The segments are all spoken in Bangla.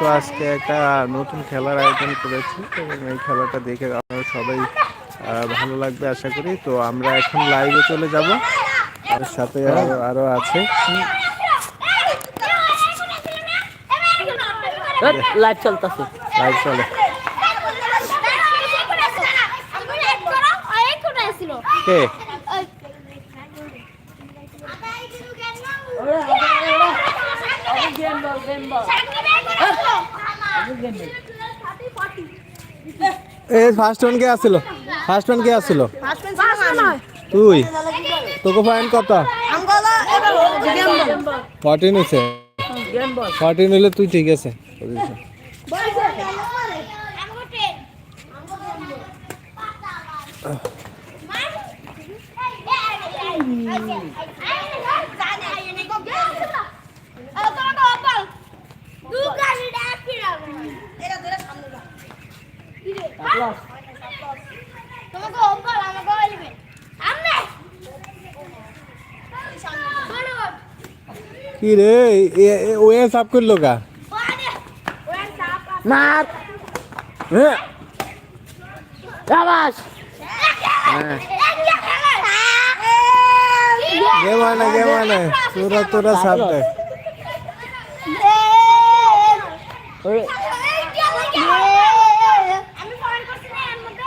কিন্তু আজকে একটা নতুন খেলার আয়োজন করেছি এবং এই খেলাটা দেখে আপনারা সবাই ভালো লাগবে আশা করি। তো আমরা এখন লাইভে চলে যাব। আর সাথে আরও আরও আছে। লাইভ চলতেছে। লাইভ চলে। কে? এ ফার্স্ট ওয়ান কে আসছিল ফার্স্ট ওয়ান কে আসছিল তুই তোকে ফাইন কত ফর্টিন হয়েছে ফর্টিন হইলে তুই ঠিক আছে তোমাকে অব্বল আমাকে বলবে আমনে কি রে এ- এ- ও এ সাফ করলো কা মার হ্যাঁ আবাস গে মানে গে মানে তোরা তোরা সাফ দে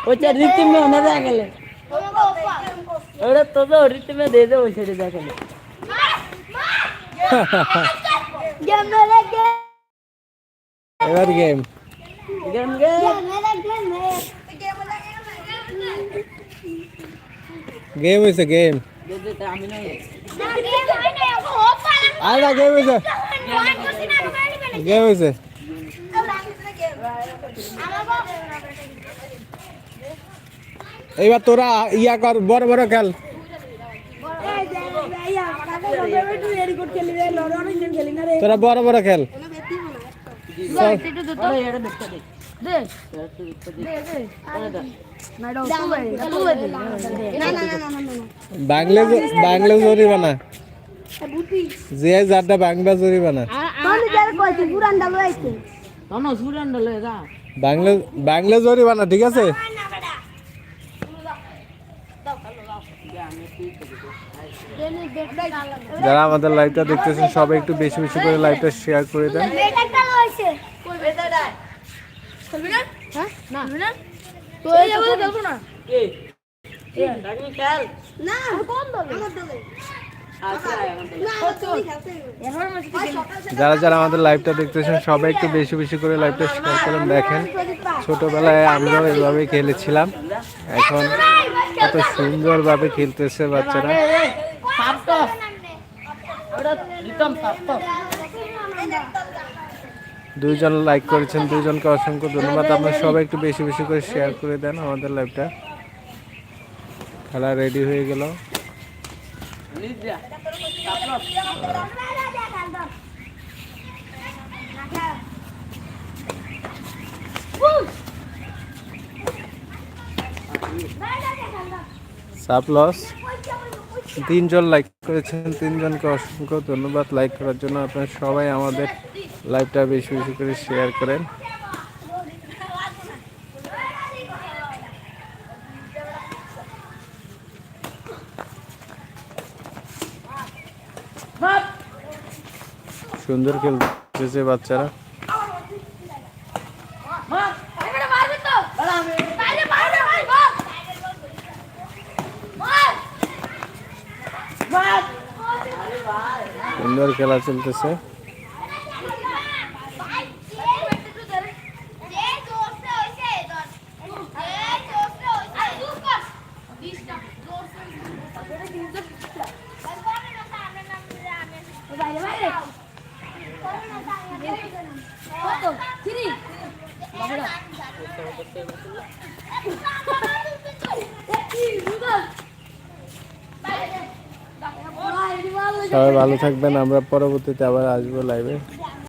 ওইটা রীতি মে না দেখা গেলে ওটা তো তো রীতি মে দিয়ে দে ওই সাইডে দেখা গেলে এবার গেম গেম গে গেম হয়েছে গেম আমি নই আরে গেম হয়েছে গেম হয়েছে এইবার তোরা ইয়া কর, বড় বড় খেল। তোরা বড় বড় খেল। বাংলা জরিমানা। যে যারটা বাংলা জরিমানা। বাংলা ঠিক আছে? যারা আমাদের লাইভটা দেখতেছেন, সবাই একটু বেশি বেশি করে লাইভটা শেয়ার করে দেন। যারা যারা আমাদের লাইভটা দেখতেছেন, সবাই একটু বেশি বেশি করে লাইভটা শেয়ার করেন দেখেন, ছোটবেলায় আমরাও এভাবে খেলেছিলাম। এখন কত সুন্দরভাবে খেলতেছে বাচ্চারা। সাপ্ত দুইজন লাইক করেছেন দুইজনকে অসংখ্য ধন্যবাদ। আপনারা সবাই একটু বেশি বেশি করে শেয়ার করে দেন আমাদের লাইভটা খেলা রেডি হয়ে গেল। সাপ লস তিনজন লাইক করেছেন তিনজনকে অসংখ্য ধন্যবাদ লাইক করার জন্য। আপনারা সবাই আমাদের লাইভটা বেশি বেশি করে শেয়ার করেন। সুন্দর খেলতেছে বাচ্চারা। সুন্দর খেলা চলতেছে সবাই ভালো থাকবেন আমরা পরবর্তীতে আবার আসব লাইভে